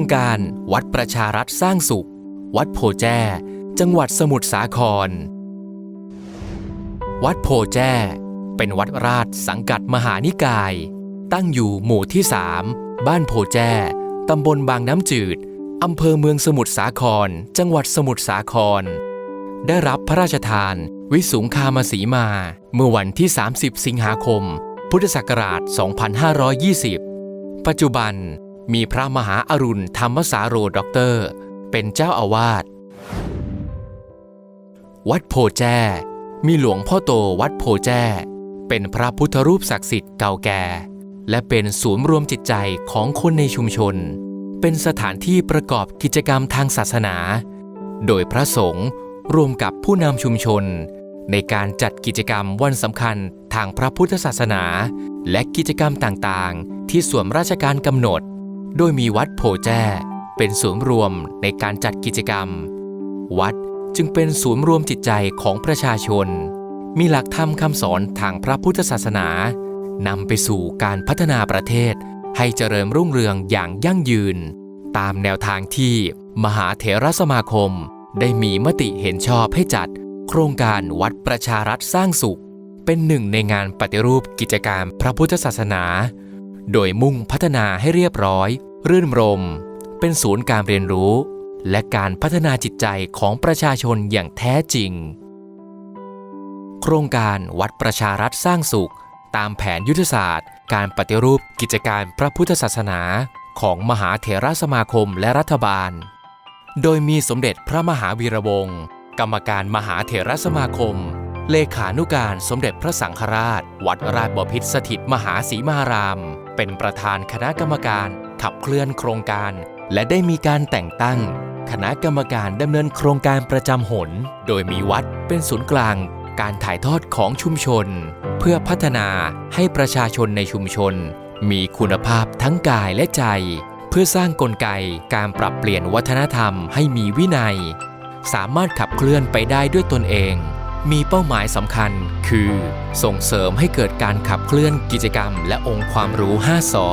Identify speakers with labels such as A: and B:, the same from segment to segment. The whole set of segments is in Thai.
A: รงการวัดประชารัฐสร้างสุข วัดโพแจ้จังหวัดสมุทรสาคร วัดโพแจ้เป็นวัดราชสังกัดมหานิกาย ตั้งอยู่หมู่ที่3บ้านโพแจ้ตำบลบางน้ำจืดอำเภอเมืองสมุทรสาคร จังหวัดสมุทรสาคร ได้รับพระราชทาน วิสุงคามสีมา เมื่อวันที่ 30 สิงหาคม พุทธศักราช 2520 ปัจจุบัน มีพระมหาอรุณธรรมสาโรด็อกเตอร์ เป็นเจ้าอาวาส วัดโพแจ้มีหลวงพ่อโตวัดโพแจ้เป็นพระพุทธรูปศักดิ์สิทธิ์เก่าแก่ และเป็นศูนย์รวมจิตใจของคนในชุมชน เป็นสถานที่ประกอบกิจกรรมทางศาสนา โดยพระสงฆ์รวมกับผู้นำชุมชน ในการจัดกิจกรรมวันสำคัญทางพระพุทธศาสนา และกิจกรรมต่างๆ ที่ส่วนราชการกำหนด โดยมีวัดโพแจ้เป็นศูนย์รวมในการจัดกิจกรรม วัดจึงเป็นศูนย์รวมจิตใจของประชาชน มีหลักธรรมคำสอนทางพระพุทธศาสนานำไปสู่การพัฒนาประเทศให้เจริญรุ่งเรืองอย่างยั่งยืน ตามแนวทางที่มหาเถรสมาคม ได้มีมติเห็นชอบให้จัด โครงการวัดประชารัฐสร้างสุข เป็นหนึ่งในงานปฏิรูปกิจการพระพุทธศาสนา โดยมุ่งพัฒนาให้เรียบร้อย รื่นรม เป็นศูนย์การเรียนรู้ และการพัฒนาจิตใจของประชาชนอย่างแท้จริง โครงการวัดประชารัฐสร้างสุข ตามแผนยุทธศาสตร์ การปฏิรูปกิจการพระพุทธศาสนา ของมหาเถรสมาคมและรัฐบาล โดยมีสมเด็จพระมหาวีระวงศ์กรรมการมหาเถรสมาคมเลขานุการสมเด็จพระสังฆราช วัดราชบพิตรสถิตมหาศรีมาราม เป็นประธานคณะกรรมการ ขับเคลื่อนโครงการ และได้มีการแต่งตั้ง คณะกรรมการดำเนินโครงการประจำหน โดยมีวัดเป็นศูนย์กลาง การถ่ายทอดของชุมชน เพื่อพัฒนาให้ประชาชนในชุมชน มีคุณภาพทั้งกายและใจ เพื่อสร้างกลไกการปรับเปลี่ยนวัฒนธรรมให้มีวินัย สามารถขับเคลื่อนไปได้ด้วยตนเอง มีเป้าหมายสำคัญคือ ส่งเสริมให้เกิดการขับเคลื่อนกิจกรรม และองค์ความรู้ 5 สอ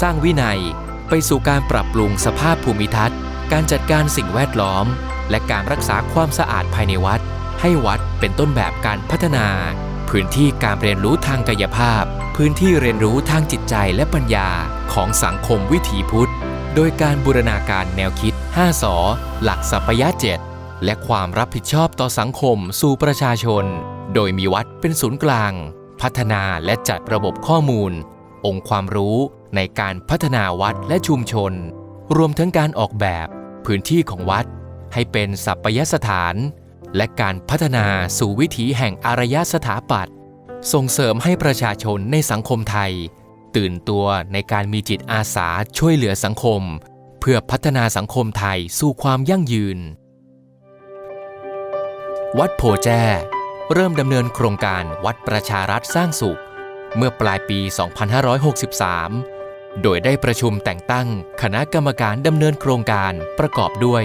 A: สร้างวินัย ไปสู่การปรับปรุงสภาพภูมิทัศน์ การจัดการสิ่งแวดล้อม และการรักษาความสะอาดภายในวัด ให้วัดเป็นต้นแบบการพัฒนา พื้นที่การเรียนรู้ทางกายภาพ พื้นที่เรียนรู้ทางจิตใจและปัญญาของสังคมวิถีพุทธ โดยการบูรณาการแนวคิด 5 สอ หลักสัพยะเจ็ด และความรับผิดชอบต่อสังคมสู่ประชาชน โดยมีวัดเป็นศูนย์กลาง พัฒนาและจัดระบบข้อมูล องค์ความรู้ในการพัฒนาวัดและชุมชน รวมทั้งการออกแบบพื้นที่ของวัด ให้เป็นสัปยสถาน และการพัฒนาสู่วิถีแห่งอารยสถาปัตย์ส่งเสริมให้ประชาชนในสังคมไทย ตื่นตัวในการมีจิตอาสาช่วยเหลือสังคม เพื่อพัฒนาสังคมไทยสู่ความยั่งยืน วัดโพแจ้เริ่มดำเนินโครงการวัดประชารัฐสร้างสุข เมื่อปลายปี 2563 โดยได้ประชุมแต่งตั้งคณะกรรมการดำเนินโครงการประกอบด้วย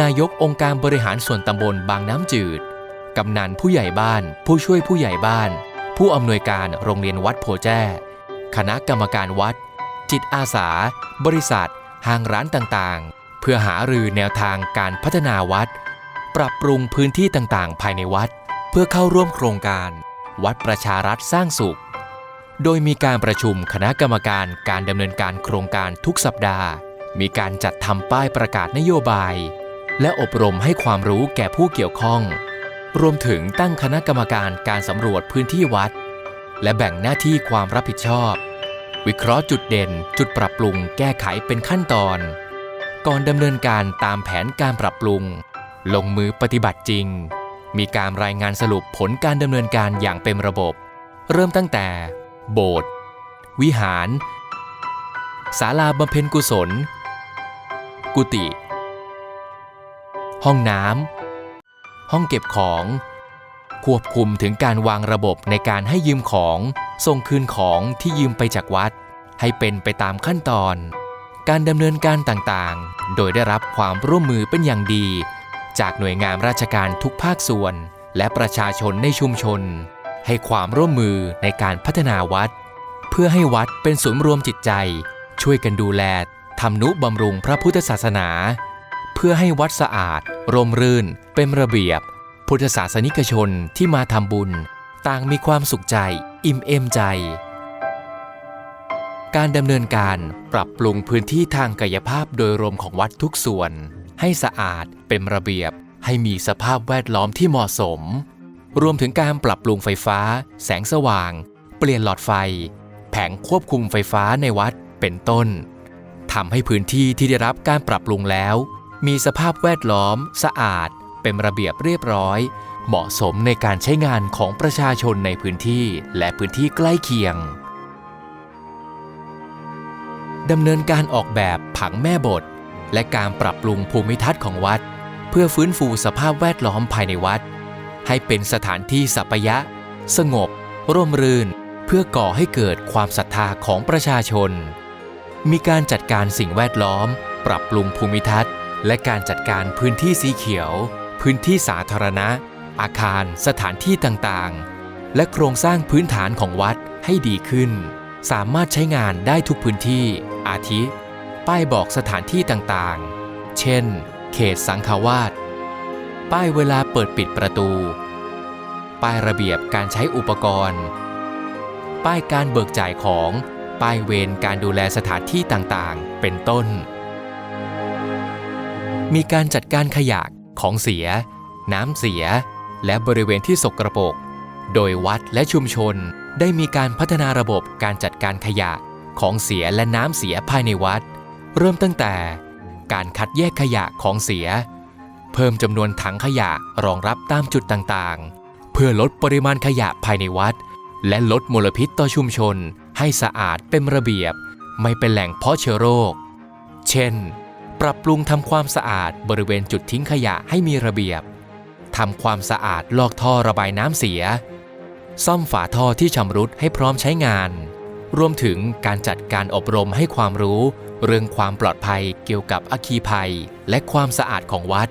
A: นายกองค์การบริหารส่วนตำบลบางน้ำจืด กำนันผู้ใหญ่บ้าน ผู้ช่วยผู้ใหญ่บ้าน ผู้อำนวยการโรงเรียนวัดโพแจ้คณะกรรมการวัด จิตอาสา บริษัท ห้างร้านต่างๆ เพื่อหารือแนวทางการพัฒนาวัด ปรับปรุงพื้นที่ต่างๆ ภายในวัด เพื่อเข้าร่วมโครงการ วัดประชารัฐสร้างสุข โดยมีการประชุมคณะกรรมการการดำเนินการโครงการทุกสัปดาห์ มีการจัดทำป้ายประกาศนโยบาย และอบรมให้ความรู้แก่ผู้เกี่ยวข้อง รวมถึงตั้งคณะกรรมการการสำรวจพื้นที่วัด และแบ่งหน้าที่ความรับผิดชอบ วิเคราะห์จุดเด่น จุดปรับปรุง แก้ไขเป็นขั้นตอน ก่อนดำเนินการตามแผนการปรับปรุง ลงมือปฏิบัติจริง มีการรายงานสรุปผลการดำเนินการอย่างเป็นระบบ เริ่มตั้งแต่ โบสถ์วิหารศาลาบำเพ็ญกุศล กุฏิห้องน้ำห้องเก็บของ ควบคุมถึงการวางระบบในการให้ยืมของส่งคืนของที่ยืมไปจากวัด ให้เป็นไปตามขั้นตอน การดำเนินการต่างๆ โดยได้รับความร่วมมือเป็นอย่างดี จากหน่วยงานราชการทุกภาคส่วน และประชาชนในชุมชน ให้ความร่วมมือในการพัฒนาวัด เพื่อให้วัดเป็นศูนย์รวมจิตใจ ช่วยกันดูแลทำนุบำรุงพระพุทธศาสนา เพื่อให้วัดสะอาด ร่มรื่น เป็นระเบียบ พุทธศาสนิกชนที่มาทำบุญ ต่างมีความสุขใจ อิ่มเอมใจ การดำเนินการปรับปรุงพื้นที่ทางกายภาพโดยรวมของวัดทุกส่วน ให้สะอาดเป็นระเบียบ ให้มีสภาพแวดล้อมที่เหมาะสม รวมถึงการปรับปรุงไฟฟ้า แสงสว่าง เปลี่ยนหลอดไฟ แผงควบคุมไฟฟ้าในวัดเป็นต้นทำให้พื้นที่ที่ได้รับการปรับปรุงแล้ว มีสภาพแวดล้อม สะอาด เป็นระเบียบเรียบร้อย เหมาะสมในการใช้งานของประชาชนในพื้นที่และพื้นที่ใกล้เคียงดำเนินการออกแบบผังแม่บท และการปรับปรุงภูมิทัศน์ของวัด เพื่อฟื้นฟูสภาพแวดล้อมภายในวัด ให้เป็นสถานที่สัปยะ สงบ ร่มรื่น เพื่อก่อให้เกิดความศรัทธาของประชาชน มีการจัดการสิ่งแวดล้อม ปรับปรุงภูมิทัศน์ และการจัดการพื้นที่สีเขียว พื้นที่สาธารณะ อาคาร สถานที่ต่างๆ และโครงสร้างพื้นฐานของวัดให้ดีขึ้น สามารถใช้งานได้ทุกพื้นที่ อาทิ ป้ายบอกสถานที่ต่างๆ เช่น เขตสังฆวาสป้ายเวลาเปิดปิดประตู ป้ายระเบียบการใช้อุปกรณ์ ป้ายการเบิกจ่ายของ ป้ายเวรการดูแลสถานที่ต่างๆ เป็นต้น มีการจัดการขยะของเสีย น้ำเสีย และบริเวณที่สกรปรก โดยวัดและชุมชนได้มีการพัฒนาระบบการจัดการขยะของเสียและน้ำเสียภายในวัด เริ่มตั้งแต่การคัดแยกขยะของเสีย เพิ่มจำนวนถังขยะรองรับตามจุดต่างๆ เพื่อลดปริมาณขยะภายในวัด และลดมลพิษต่อชุมชน ให้สะอาดเป็นระเบียบ ไม่เป็นแหล่งเพาะเชื้อโรค เช่น ปรับปรุงทำความสะอาดบริเวณจุดทิ้งขยะให้มีระเบียบทำความสะอาดลอกท่อระบายน้ำเสีย ซ่อมฝาท่อที่ชำรุดให้พร้อมใช้งาน รวมถึงการจัดการอบรมให้ความรู้ เรื่องความปลอดภัยเกี่ยวกับอัคคีภัย และความสะอาดของวัด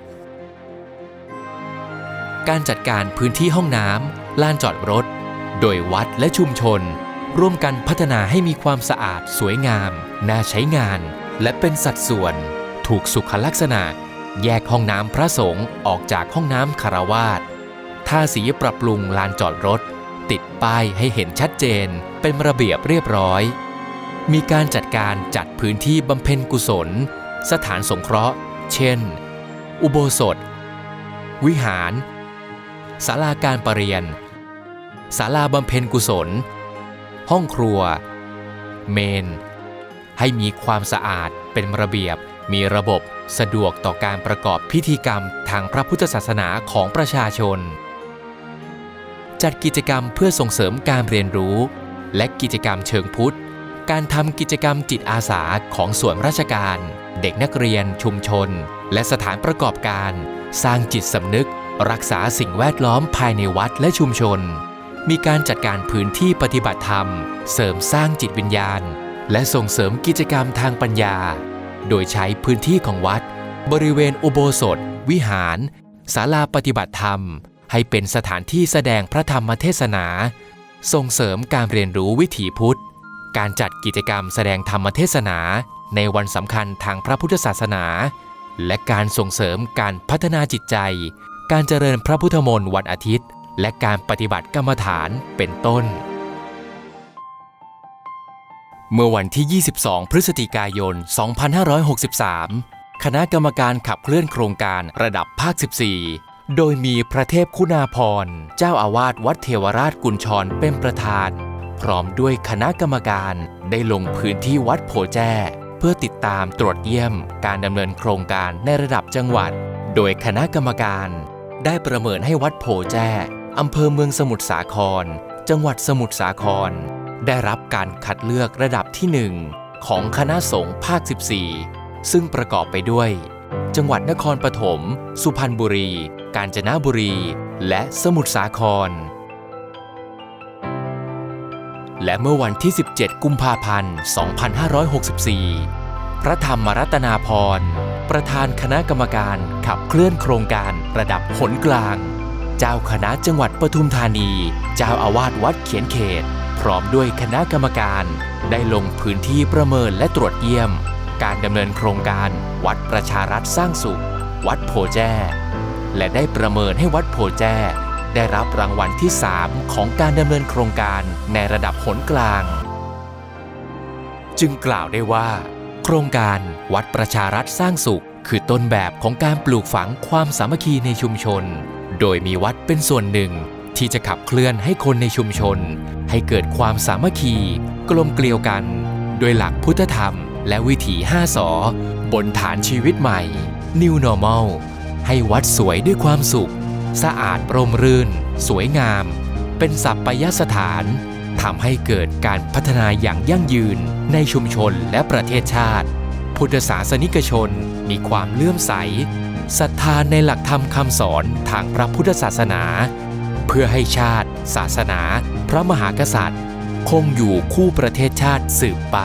A: การจัดการพื้นที่ห้องน้ำลานจอดรถ โดยวัดและชุมชน ร่วมกันพัฒนาให้มีความสะอาดสวยงาม น่าใช้งาน และเป็นสัดส่วน ถูกสุขลักษณะ แยกห้องน้ำพระสงฆ์ออกจากห้องน้ำคารวาสทาสีปรับปรุงลานจอดรถ ติดป้ายให้เห็นชัดเจน เป็นระเบียบเรียบร้อย มีการจัดการจัดพื้นที่บำเพ็ญกุศล สถานสงเคราะห์ เช่น อุโบสถ วิหารศาลาการประเรียนศาลาบำเพ็ญกุศล ห้องครัว เมน ให้มีความสะอาดเป็นระเบียบ มีระบบสะดวกต่อการประกอบพิธีกรรมทางพระพุทธศาสนาของประชาชน จัดกิจกรรมเพื่อส่งเสริมการเรียนรู้ และกิจกรรมเชิงพุทธ การทำกิจกรรมจิตอาสาของส่วนราชการ เด็กนักเรียน ชุมชน และสถานประกอบการ สร้างจิตสำนึก รักษาสิ่งแวดล้อมภายในวัดและชุมชน มีการจัดการพื้นที่ปฏิบัติธรรม เสริมสร้างจิตวิญญาณ และส่งเสริมกิจกรรมทางปัญญา โดยใช้พื้นที่ของวัด บริเวณอุโบสถ วิหารศาลาปฏิบัติธรรม ให้เป็นสถานที่แสดงพระธรรมเทศนา ส่งเสริมการเรียนรู้วิถีพุทธ การจัดกิจกรรมแสดงธรรมเทศนา ในวันสำคัญทางพระพุทธศาสนา และการส่งเสริมการพัฒนาจิตใจ การเจริญพระพุทธมนต์วันอาทิตย์ และการปฏิบัติกรรมฐานเป็นต้น เมื่อวันที่ 22 พฤศจิกายน 2563 คณะกรรมการขับเคลื่อนโครงการระดับภาค 14โดยมีพระเทพคุณาพร เจ้าอาวาสวัดเทวราชกุญชรเป็นประธาน พร้อมด้วยคณะกรรมการได้ลงพื้นที่วัดโพแจ้ เพื่อติดตามตรวจเยี่ยมการดำเนินโครงการในระดับจังหวัด โดยคณะกรรมการ ได้ประเมินให้วัดโพแจ้อำเภอเมืองสมุทรสาคร จังหวัดสมุทรสาคร ได้รับการคัดเลือกระดับที่ 1 ของคณะสงฆ์ภาค 14 ซึ่งประกอบไปด้วย จังหวัดนครปฐม สุพรรณบุรี กาญจนบุรี และสมุทรสาคร และเมื่อวันที่ 17 กุมภาพันธ์ 2564 พระธรรมรัตนาพร ประธานคณะกรรมการขับเคลื่อนโครงการระดับผลกลาง เจ้าคณะจังหวัดปทุมธานี เจ้าอาวาสวัดเขียนเขต พร้อมด้วยคณะกรรมการได้ลงพื้นที่ประเมินและตรวจเยี่ยม การดำเนินโครงการวัดประชารัฐสร้างสุข วัดโพแจ้และได้ประเมินให้วัดโพแจ้ ได้รับรางวัลที่ 3 ของการดำเนินโครงการในระดับหนกลาง จึงกล่าวได้ว่า โครงการวัดประชารัฐสร้างสุข คือต้นแบบของการปลูกฝังความสามัคคีในชุมชน โดยมีวัดเป็นส่วนหนึ่งที่จะขับเคลื่อนให้คนในชุมชน ให้เกิดความสามัคคี กลมเกลียวกัน โดยหลักพุทธธรรม และวิถี5สอบนฐานชีวิตใหม่ New Normal ให้วัดสวยด้วยความสุข สะอาดร่มรื่น สวยงาม เป็นสัปปยสถานทำให้เกิดการพัฒนาอย่างยั่งยืนในชุมชนและประเทศชาติ พุทธศาสนิกชนมีความเลื่อมใสศรัทธาในหลักธรรมคำสอนทางพระพุทธศาสนา เพื่อให้ชาติ ศาสนา พระมหากษัตริย์ คงอยู่คู่ประเทศชาติสืบไป